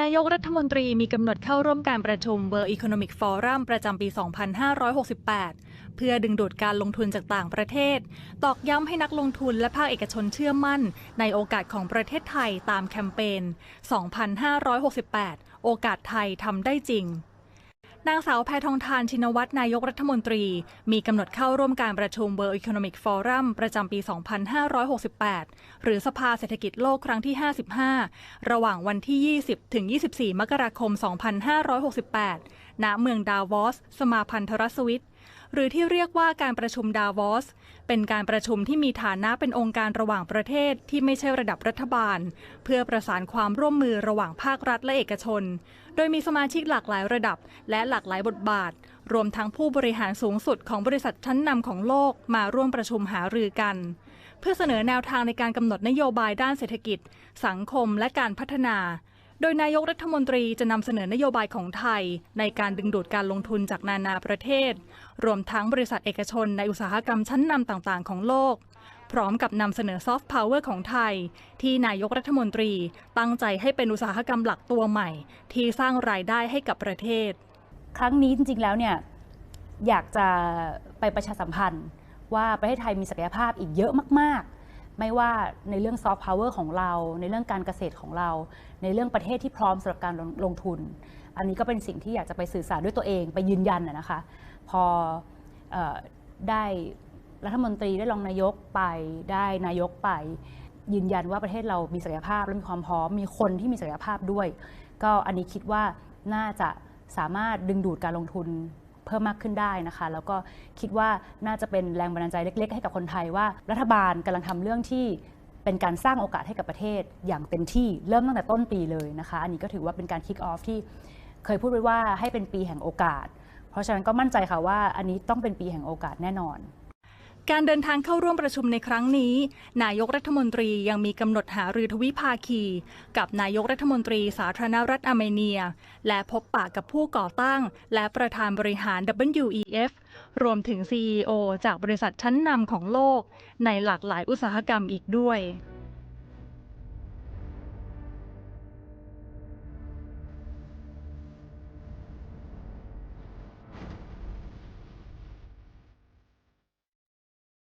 นายกรัฐมนตรีมีกำหนดเข้าร่วมการประชุม World Economic Forum ประจำปี 2568 เพื่อดึงดูดการลงทุนจากต่างประเทศ ตอกย้ำให้นักลงทุนและภาคเอกชนเชื่อมั่น ในโอกาสของประเทศไทยตามแคมเปญ 2568 โอกาสไทยทำได้จริง นางสาวแพทองทานชินวัตรนายกรัฐมนตรี มีกำหนดเข้าร่วมการประชุม World Economic Forum ประจำปี 2568 หรือสภาเศรษฐกิจโลกครั้งที่ 55 ระหว่างวันที่ 20 ถึง 24 มกราคม 2568 ณ เมืองดาวอส สมาพันธรัสวิต หรือที่เรียกว่าการประชุมดาวอส เป็นการประชุมที่มีฐานะเป็นองค์การระหว่างประเทศที่ไม่ใช่ระดับรัฐบาล เพื่อประสานความร่วมมือระหว่างภาครัฐและเอกชน โดยมีสมาชิกหลากหลายระดับ และหลากหลายบทบาท รวมทั้งผู้บริหารสูงสุดของบริษัทชั้นนำของโลกมาร่วมประชุมหารือกัน เพื่อเสนอแนวทางในการกำหนดนโยบายด้านเศรษฐกิจ สังคมและการพัฒนา โดยนายกรัฐมนตรีจะนำเสนอนโยบายของไทย ในการดึงดูดการลงทุนจากนานาประเทศ รวมทั้งบริษัทเอกชนในอุตสาหกรรมชั้นนำต่างๆ ของโลก พร้อมกับนำเสนอซอฟต์พาวเวอร์ของไทย ที่นายกรัฐมนตรีตั้งใจให้เป็นอุตสาหกรรมหลักตัวใหม่ ที่สร้างรายได้ให้กับประเทศ ครั้งนี้จริงๆแล้วเนี่ยอยากจะไปประชาสัมพันธ์ ว่าประเทศไทยมีศักยภาพอีกเยอะมากๆ ไม่ว่าในเรื่องซอฟต์พาวเวอร์ของเรา ในเรื่องการเกษตรของเรา ในเรื่องประเทศที่พร้อมสำหรับการลงลงทุน อันนี้ก็เป็นสิ่งที่อยากจะไปสื่อสารด้วยตัวเองไปยืนยันนะคะ พออได้รัฐมนตรีได้รองนายกไปได้นายกไป ยืนยันว่าประเทศเรามีศักยภาพและมีความพร้อมมีคนที่มีศักยภาพด้วย ก็อันนี้คิดว่าน่าจะสามารถดึงดูดการลงทุน เพิ่มมากขึ้นได้นะคะ แล้วก็คิดว่าน่าจะเป็นแรงบันดาลใจเล็ก ๆ ให้กับคนไทยว่า รัฐบาลกำลังทำเรื่องที่เป็นการสร้างโอกาสให้กับประเทศอย่างเต็มที่เริ่มตั้งแต่ต้นปีเลยนะคะ อันนี้ก็ถือว่าเป็นการ kick off ที่เคยพูดไว้ว่าให้เป็นปีแห่งโอกาส เพราะฉะนั้นก็มั่นใจค่ะว่าอันนี้ต้องเป็นปีแห่งโอกาสแน่นอน การเดินทางเข้าร่วมประชุมในครั้งนี้ นายกรัฐมนตรียังมีกำหนดหารือทวิภาคี กับนายกรัฐมนตรีสาธารณรัฐอาร์เมเนีย และพบปะกับผู้ก่อตั้ง และประธานบริหาร WEF รวมถึง CEO จากบริษัทชั้นนำของโลก ในหลากหลายอุตสาหกรรมอีกด้วย